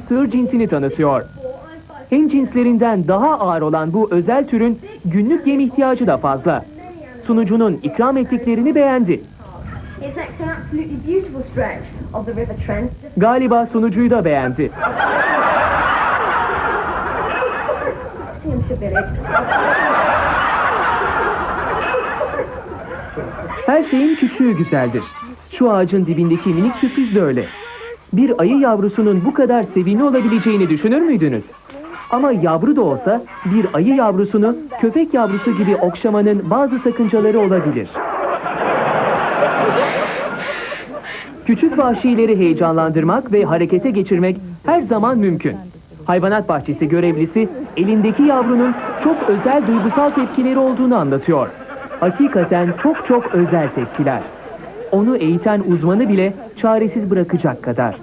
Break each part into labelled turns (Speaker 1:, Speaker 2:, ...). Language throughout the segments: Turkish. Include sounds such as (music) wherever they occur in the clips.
Speaker 1: sığır cinsini tanıtıyor. Hem cinslerinden daha ağır olan bu özel türün günlük yem ihtiyacı da fazla. Sunucunun ikram ettiklerini beğendi. Galiba sunucuyu da beğendi. Her şeyin küçüğü güzeldir. Şu ağacın dibindeki minik sürpriz de öyle. Bir ayı yavrusunun bu kadar sevimli olabileceğini düşünür müydünüz? Ama yavru da olsa bir ayı yavrusunu köpek yavrusu gibi okşamanın bazı sakıncaları olabilir. Küçük vahşileri heyecanlandırmak ve harekete geçirmek her zaman mümkün. Hayvanat bahçesi görevlisi elindeki yavrunun çok özel duygusal tepkileri olduğunu anlatıyor. Hakikaten çok çok özel tepkiler. Onu eğiten uzmanı bile çaresiz bırakacak kadar.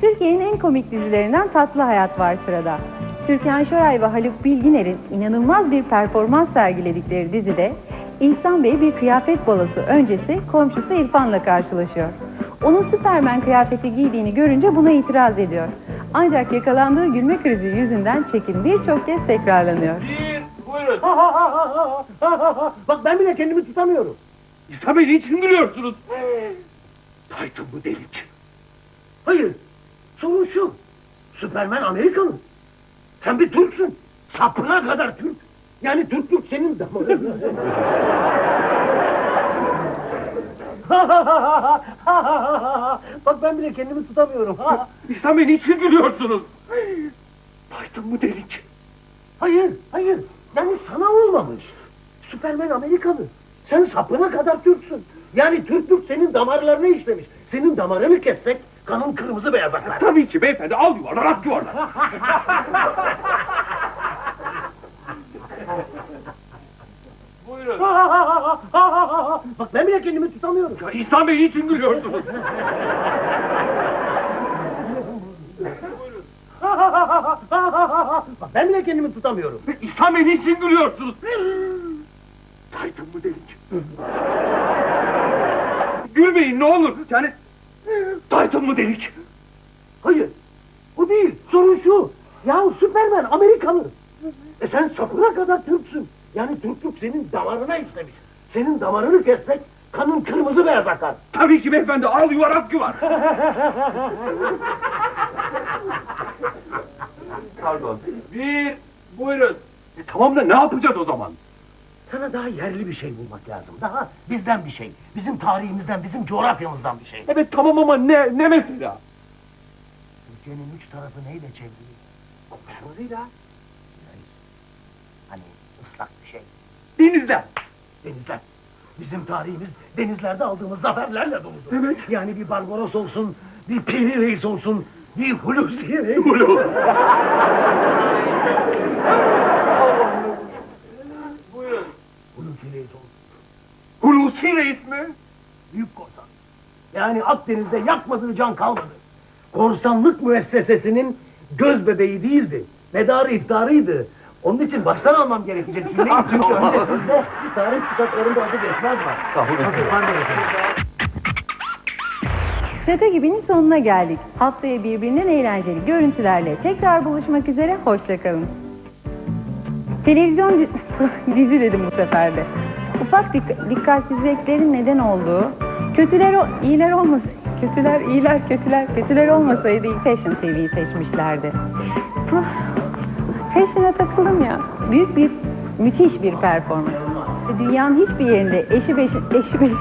Speaker 2: Türkiye'nin en komik dizilerinden Tatlı Hayat var sırada. Türkan Şoray ve Haluk Bilginer'in inanılmaz bir performans sergiledikleri dizide İhsan Bey bir kıyafet balosu öncesi komşusu İrfan'la karşılaşıyor. Onun Süpermen kıyafeti giydiğini görünce buna itiraz ediyor. Ancak yakalandığı gülme krizi yüzünden çekim birçok kez tekrarlanıyor.
Speaker 3: Buyurun.
Speaker 4: Bak ben bile kendimi tutamıyorum.
Speaker 3: İhsan Bey niçin gülüyorsunuz? Taytın bu delik.
Speaker 4: Hayır. Sorun şu. Süpermen Amerikalı. Sen bir Türksün. Sapına kadar Türk. Yani Türklük senin damarın. Bak ben bile kendimi tutamıyorum.
Speaker 3: İhsan Bey niçin gülüyorsunuz? Taytın bu delik.
Speaker 4: hayır, hayır. Yani sana olmamış. Süpermen Amerikalı. Sen sapına kadar Türksün. Yani Türklük senin damarlarına işlemiş. Senin damarını kessek kanın kırmızı beyaz akar.
Speaker 3: Tabii ki beyefendi al yuvarlar at yuvarlar. (laughs) Buyurun. (laughs)
Speaker 4: Bak ben bile kendimi tutamıyorum.
Speaker 3: Ya İhsan Bey niçin gülüyorsunuz? (laughs)
Speaker 4: Bak ben bile kendimi tutamıyorum.
Speaker 3: İhsan Bey niçin gülüyorsunuz? Taytın bu delik. Gülmeyin ne olur. Yani Taytın bu delik.
Speaker 4: Hayır. O değil. Sorun şu. Yahu Süpermen Amerikalı. E sen sapına kadar Türksün. Yani Türklük senin damarına işlemiş. Senin damarını kessek kanın kırmızı beyaz akar.
Speaker 3: Tabii ki beyefendi al yuvar at (laughs) yuvar. Pardon. Bir, buyurun. E, tamam da ne yapacağız o zaman?
Speaker 4: Sana daha yerli bir şey bulmak lazım. Daha bizden bir şey. Bizim tarihimizden, bizim coğrafyamızdan bir şey.
Speaker 3: Evet tamam ama ne, ne mesela?
Speaker 4: Türkiye'nin üç tarafı neyle çevrili? Komşularıyla. Hayır. Hani ıslak bir şey.
Speaker 3: Denizler.
Speaker 4: Denizler. Bizim tarihimiz denizlerde aldığımız zaferlerle doludur.
Speaker 3: Evet.
Speaker 4: Yani bir Barbaros olsun, bir Piri Reis olsun, bir Hulusi Reis. Hulusi (laughs) Reis olsun.
Speaker 3: Hulusi Reis mi?
Speaker 4: Büyük korsan. Yani Akdeniz'de yakmadığı can kalmadı. Korsanlık müessesesinin göz bebeği değildi. Medarı iftarıydı. Onun için baştan almam gerekecek cümleyi. Çünkü (laughs) öncesinde tarih kitaplarında adı geçmez var. Pardon.
Speaker 2: Şaka gibinin sonuna geldik. Haftaya birbirinden eğlenceli görüntülerle tekrar buluşmak üzere. Hoşçakalın. Televizyon di- (laughs) dizi dedim bu sefer de. Ufak dik- dikkatsizliklerin neden olduğu, kötüler iyiler olmasın. Kötüler iyiler kötüler kötüler olmasaydı Fashion TV'yi seçmişlerdi. Bu Fashion'a takıldım ya. Büyük bir müthiş bir performans. Dünyanın hiçbir yerinde eşi beşi, eşi beşi,